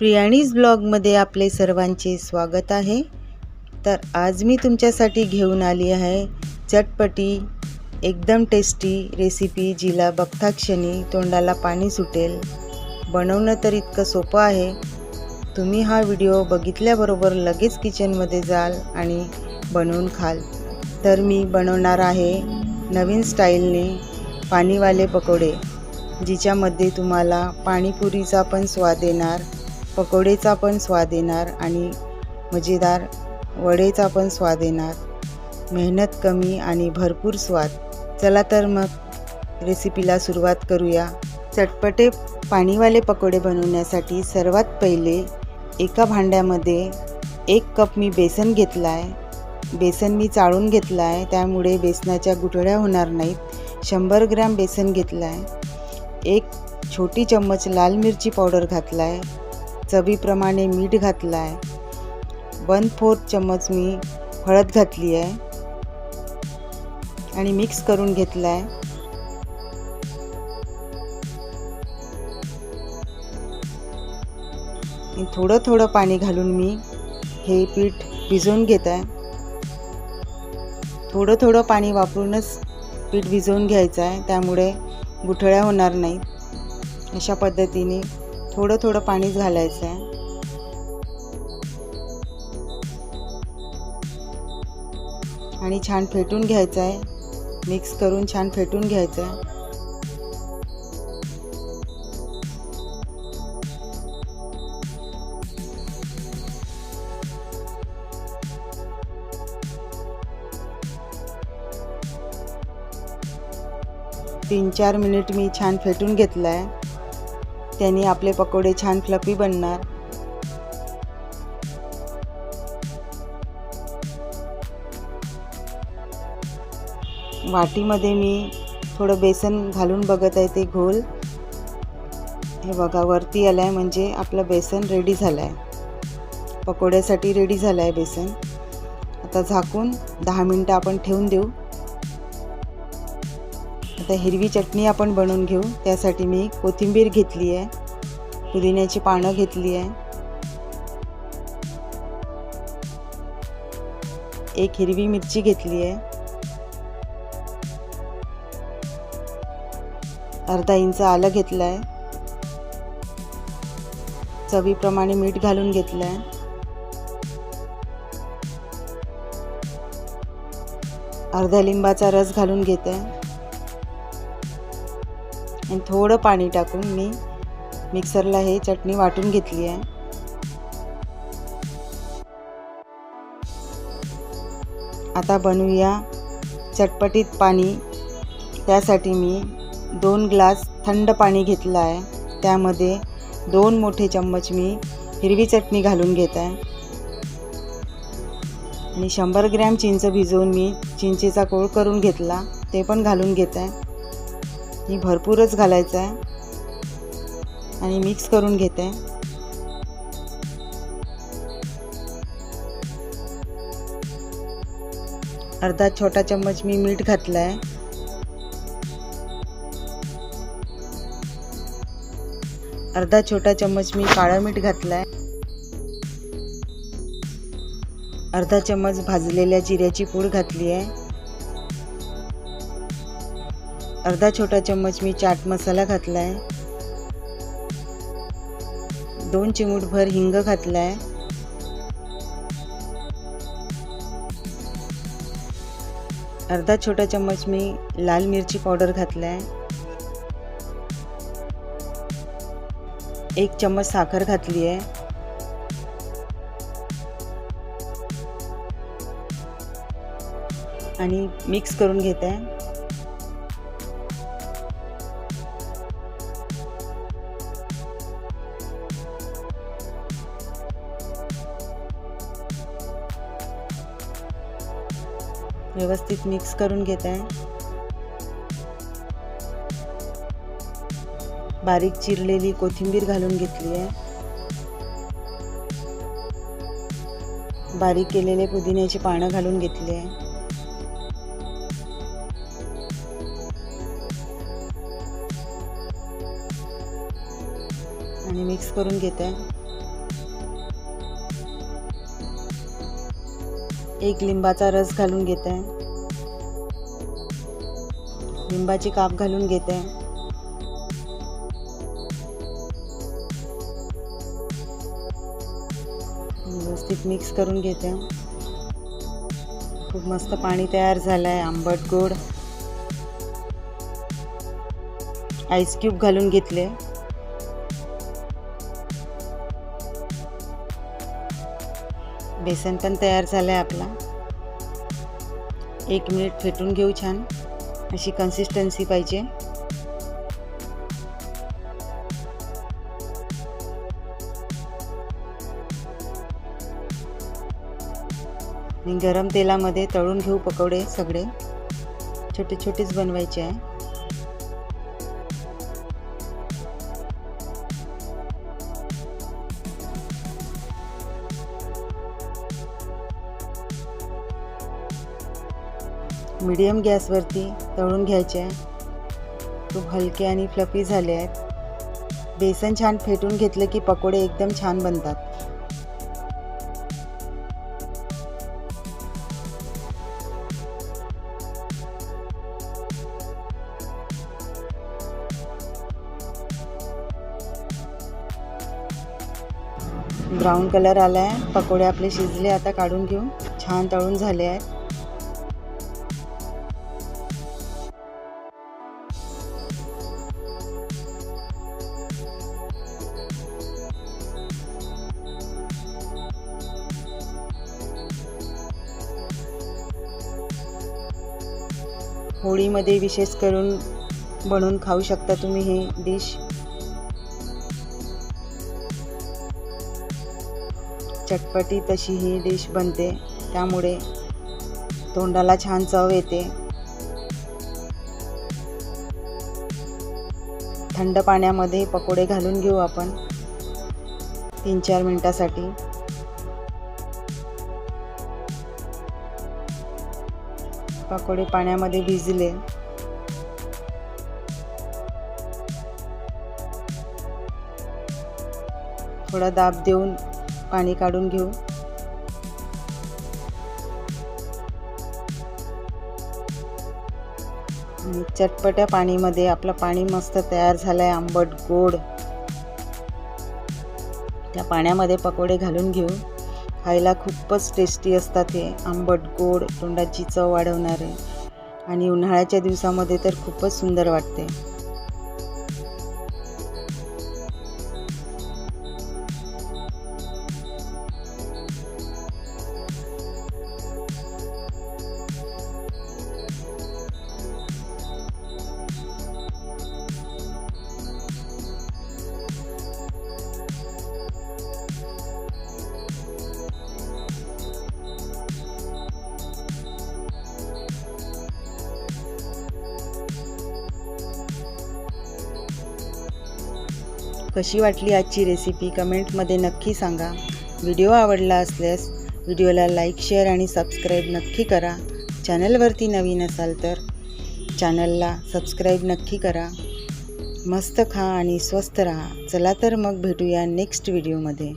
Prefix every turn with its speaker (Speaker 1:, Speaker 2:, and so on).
Speaker 1: प्रियाणीज ब्लॉगमध्ये आपले सर्वांचे स्वागत आहे. तर आज मी तुमच्यासाठी घेऊन आली आहे चटपटी एकदम टेस्टी रेसिपी जिला बघता क्षणी तोंडाला पाणी सुटेल. बनवणं तर इतकं सोपं आहे. तुम्ही हा व्हिडिओ बघितल्याबरोबर लगेच किचनमध्ये जाल आणि बनवून खाल. तर मी बनवणार आहे नवीन स्टाईलने पाणीवाले पकोडे जिच्यामध्ये तुम्हाला पाणीपुरीचा पण स्वाद येणार. पकोडेचा पण स्वाद येणार आणि मजेदार वडेचा पण स्वाद येणार. मेहनत कमी आणि भरपूर स्वाद. चला तर मग रेसिपीला सुरुवात करूया. चटपटे पाणीवाले पकोडे बनवण्यासाठी सर्वात पहिले एका भांड्यामध्ये एक कप मी बेसन घेतला आहे बेसन मी चाळून घेतला आहे त्यामुळे बेसनाच्या गुठळ्या होणार नाहीत. शंभर ग्रॅम बेसन घेतलं आहे एक छोटी चम्मच लाल मिरची पावडर घातला आहे चवीप्रमाणे मीठ घातलं आहे वन फोर्थ चम्मच मी हळद घातली आहे आणि मिक्स करून घेतलं आहे थोडं थोडं पाणी घालून मी हे पीठ भिजवून घेत आहे थोडं थोडं पाणी वापरूनच पीठ भिजवून घ्यायचं आहे त्यामुळे गुठळ्या होणार नाहीत. अशा पद्धतीने थोडं थोडं पाणीच घालायचं आहे. आणि छान फेटून घ्यायचं आहे. मिक्स करून छान फेटून घ्यायचं आहे. तीन चार मिनिट मी छान फेटून घेतलं आहे. त्याने आपले पकोडे छान फ्लफी बनणार. वाटीमध्ये मी थोडं बेसन घालून बघत आहे ते घोल. हे बघा वरती आलं आहे म्हणजे आपलं बेसन रेडी झालं आहे पकोड्यासाठी रेडी झालं आहे बेसन. आता झाकून दहा मिनटं आपण ठेवून देऊ. आता हिरवी चटणी आपण बनवून घेऊ. त्यासाठी मी कोथिंबीर घेतली आहे. पुदिन्याची पानं घेतली आहे. एक हिरवी मिरची घेतली आहे. अर्धा इंच आलं घेतलं आहे चवीप्रमाणे मीठ घालून घेतलं आहे अर्धा लिंबाचा रस घालून घेत. आहे आणि थोडं पाणी टाकून मी मिक्सरला हे चटणी वाटून घेतली आहे. आता बनवूया चटपटीत पाणी. त्यासाठी मी दोन ग्लास थंड पाणी घेतलं आहे. त्यामध्ये दोन मोठे चम्मच मी हिरवी चटणी घालून घेत आहे. आणि शंभर ग्रॅम चिंच भिजवून मी चिंचेचा कोळ करून घेतला ते पण घालून घेत आहे. ही भरपूरच घालायचं आहे. आणि मिक्स करून घेते. अर्धा छोटा चम्मच मी मीठ घातलं आहे अर्धा छोटा चम्मच मी काळं मीठ घातलं आहे अर्धा चम्मच भाजलेल्या जिऱ्याची पूड घातली आहे अर्धा छोटा चम्मच मी चाट मसाला घातला आहे दोन चिमूटभर हिंग घातला आहे अर्धा छोटा चम्मच मी लाल मिरची पावडर घातला आहे एक चम्मच साखर घातली आहे आणि मिक्स करून घेत. आहे व्यवस्थित मिक्स करून घेत आहे. बारीक चिरलेली कोथिंबीर घालून घेतली आहे. बारीक केलेले पुदिन्याची पानं घालून घेतली आहे. आणि मिक्स करून घेते एक लिंबाचा रस घालून घेत. आहे लिंबाची काप घालून घेते. व्यवस्थित मिक्स करून घेते. खूप मस्त पाणी तयार झालं आहे आंबट गोड. आईस क्यूब घालून घेतले. बेसन पण तयार झालं आहे आपला. एक मिनिट फेटून घेऊ छान. अशी कन्सिस्टन्सी पाहिजे. गरम तेलामध्ये तळून घेऊ पकोडे सगळे. छोटे छोटेच बनवायचे आहे. मीडियम गॅसवरती तळून घ्यायचे. आहे खूप हलके आणि फ्लफी झाले आहेत. बेसन छान फेटून घेतलं की पकोडे एकदम छान बनतात. ब्राऊन कलर आला आहे पकोडे आपले शिजले आता काढून घेऊ. छान तळून झाले आहेत. होळीमध्ये विशेष करून बनवून खाऊ शकता तुम्ही ही डिश. चटपटी तशी ही डिश बनते. त्यामुळे तोंडाला छान चव येते. थंड पाण्यामध्ये पकोडे घालून घेऊ आपण. तीन चार मिनटासाठी. पकोडे पाण्यामध्ये भिजले. थोडा दाब देऊन पाणी काढून घेऊ. चटपट्या पाणीमध्ये आपलं पाणी मस्त तयार झालं आहे आंबट गोड. त्या पाण्यामध्ये पकोडे घालून घेऊ. खायला खूपच टेस्टी असतात हे. आंबट गोड तोंडाची चव वाढवणारे. आणि उन्हाळ्याच्या दिवसामध्ये तर खूपच सुंदर वाटते. कशी वाटली आजची रेसिपी कमेंटमध्ये नक्की सांगा. व्हिडिओ आवडला असल्यास व्हिडिओला लाईक शेअर आणि सबस्क्राईब नक्की करा. चॅनलवरती नवीन असाल तर चॅनलला सबस्क्राईब नक्की करा. मस्त खा आणि स्वस्त राहा. चला तर मग भेटूया नेक्स्ट व्हिडिओमध्ये